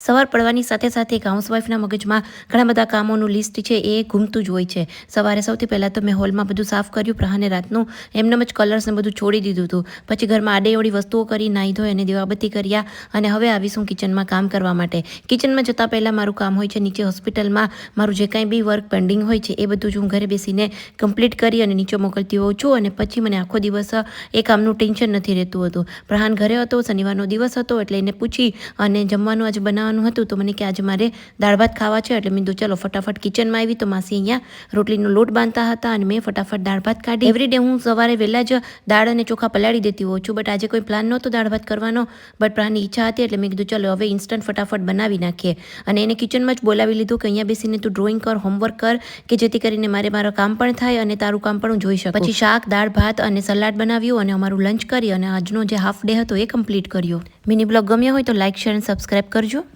સવાર પડવાની સાથે સાથે એક હાઉસવાઈફના મગજમાં ઘણા બધા કામોનું લિસ્ટ છે, એ ઘૂમતું જ હોય છે. સવારે સૌથી પહેલાં તો મેં હોલમાં બધું સાફ કર્યું પ્રહાને રાતનું એમનેમ જ કલર્સને બધું છોડી દીધું હતું. પછી ઘરમાં આડેઅવળી વસ્તુઓ કરી નાહી ધોઈ અને દીવાબત્તી કર્યા અને હવે આવીશું કિચનમાં કામ કરવા માટે. કિચનમાં જતાં પહેલાં મારું કામ હોય છે, નીચે હોસ્પિટલમાં મારું જે કાંઈ બી વર્ક પેન્ડિંગ હોય છે, એ બધું જ હું ઘરે બેસીને કમ્પ્લીટ કરી અને નીચે મોકલતી હોઉં છું અને પછી મને આખો દિવસ એ કામનું ટેન્શન નથી રહેતું હતું. પ્રહાન ઘરે હતો, શનિવારનો દિવસ હતો એટલે એને પૂછી અને જમવાનું આજે બનાવવાનું હતું તો મને કે આજે મારે દાળ ભાત ખાવા છે એટલે મેં કીધું, ચલો, ફટાફટ કિચનમાં આવી. તો માસી અહીંયા રોટલીનો લોટ બાંધતા હતા અને મેં ફટાફટ દાળ ભાત કાઢી. એવરીડે હું સવારે વહેલા જ દાળ અને ચોખા પલાળી દેતી હોઉં છું બટ આજે કોઈ પ્લાન નહોતો દાળ ભાત કરવાનો બટ પ્લાનની ઈચ્છા હતી એટલે મેં કીધું, ચલો, હવે ઇન્સ્ટન્ટ ફટાફટ બનાવી નાખીએ. અને એને કિચનમાં જ બોલાવી લીધું કે અહીંયા બેસીને તું ડ્રોઈંગ કર હોમવર્ક કર, કે જેથી કરીને મારે મારું કામ પણ થાય અને તારું કામ પણ હું જોઈ શકું. પછી શાક, દાળ ભાત અને સલાડ બનાવ્યું અને અમારું લંચ કરી અને આજનો જે હાફ ડે હતો એ કમ્પ્લીટ કર્યો. મિની બ્લોગ ગમ્યો હોય તો લાઇક શેર અને સબસ્ક્રાઈબ કરજો.